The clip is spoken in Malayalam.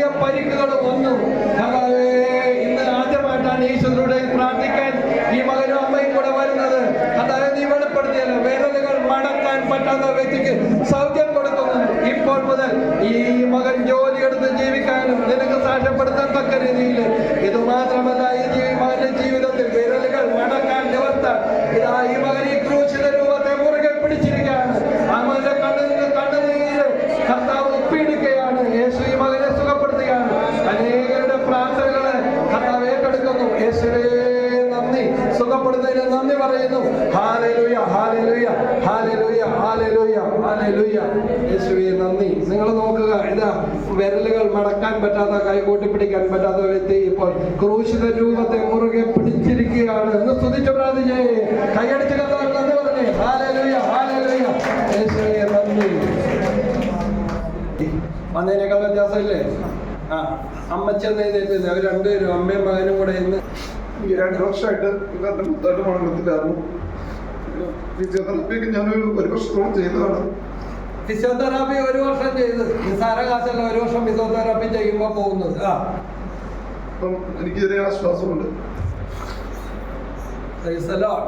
വലിയ പരിക്കുകൾ ഒന്നും കർത്താവേ, ഇന്ന് ആദ്യമായിട്ടാണ് ഈശ്വരനോട് പ്രാർത്ഥിക്കാൻ ഈ മകനും അമ്മയും കൂടെ വരുന്നത്. അതായത് നീ വെളിപ്പെടുത്തിയല്ലോ വേദനകൾ മടക്കാൻ പറ്റാത്ത വ്യക്തിക്ക് സൗഖ്യം കൊടുക്കുന്നു. ഇപ്പോൾ മുതൽ ഈ മകൻ ജോലിയെടുത്ത് ജീവിക്കാനും നിനക്ക് സാക്ഷ്യപ്പെടുത്താൻ തക്ക രീതിയിൽ ഇത് മാത്രമല്ല ഈ മകന്റെ ജീവിതത്തിൽ വിരലുകൾ മടക്കാൻ നിവർത്താൻ ഇതാ മകൻ ഈ ക്രൂശിത രൂപത്തെ മുറുകെ പിടിച്ചിരിക്കുകയാണ് ആ മകന്റെ കണ്ണുനീര് കണ്ണുനീര് കർത്താവ് ഒപ്പിയെടുക്കുകയാണ് യേശു ഈ മകനെ സുഖപ്പെടുത്തുകയാണ് അനേകരുടെ പ്രാർത്ഥനകളെ കർത്താവ് ഏറ്റെടുക്കുന്നു യേശുവേ നന്ദി സുഖപ്പെടുന്നതിന് നന്ദി പറയുന്നു. ഹാലലുയ ഹാലലുയ ഹാലലുയ ഹാലലുയ ഹാലലുയ യേശുവേ നന്ദി. നിങ്ങൾ നോക്കുക ഇതാ വിരലുകൾ മടക്കാൻ പറ്റാത്ത കൈകൂട്ടി പിടിക്കാൻ പറ്റാത്ത വ്യക്തി ഇപ്പോൾ ക്രൂശിത രൂപത്തെ മുറുകെ പിടിച്ചിരിക്കുകയാണ് എന്ന് സ്തുതിച്ചു പ്രാർത്ഥിച്ചേ. കൈയടിച്ച് കർത്താവ് നന്ദി പറഞ്ഞേ. ഹാലലുയ ഹാലലുയ യേശുവേ നന്ദി. വന്നതിനേക്കാൾ വ്യത്യാസമില്ലേ? ആ അമ്മച്ചെന്ന് എഴുന്നേറ്റ് അവർ രണ്ടുപേരും അമ്മയും മകനും കൂടെ ഇന്ന് ഈ രണ്ട് വർഷമായിട്ട് ഇവരുടെ മുത്തായിട്ട് മണത്തിലായിരുന്നു ഫിസിയോതെറാപ്പിയൊക്കെ ഞാൻ ഒരു വർഷത്തോളം ചെയ്തതാണ്. ഫിസിയോതെറാപ്പി ഒരു വർഷം ചെയ്ത്. നിസാര കാശല്ല ഒരു വർഷം ഫിസിയോതെറാപ്പി ചെയ്യുമ്പോൾ പോകുന്നത്. ആ. അപ്പം എനിക്ക് ചെറിയ ആശ്വാസമുണ്ട് Praise the Lord.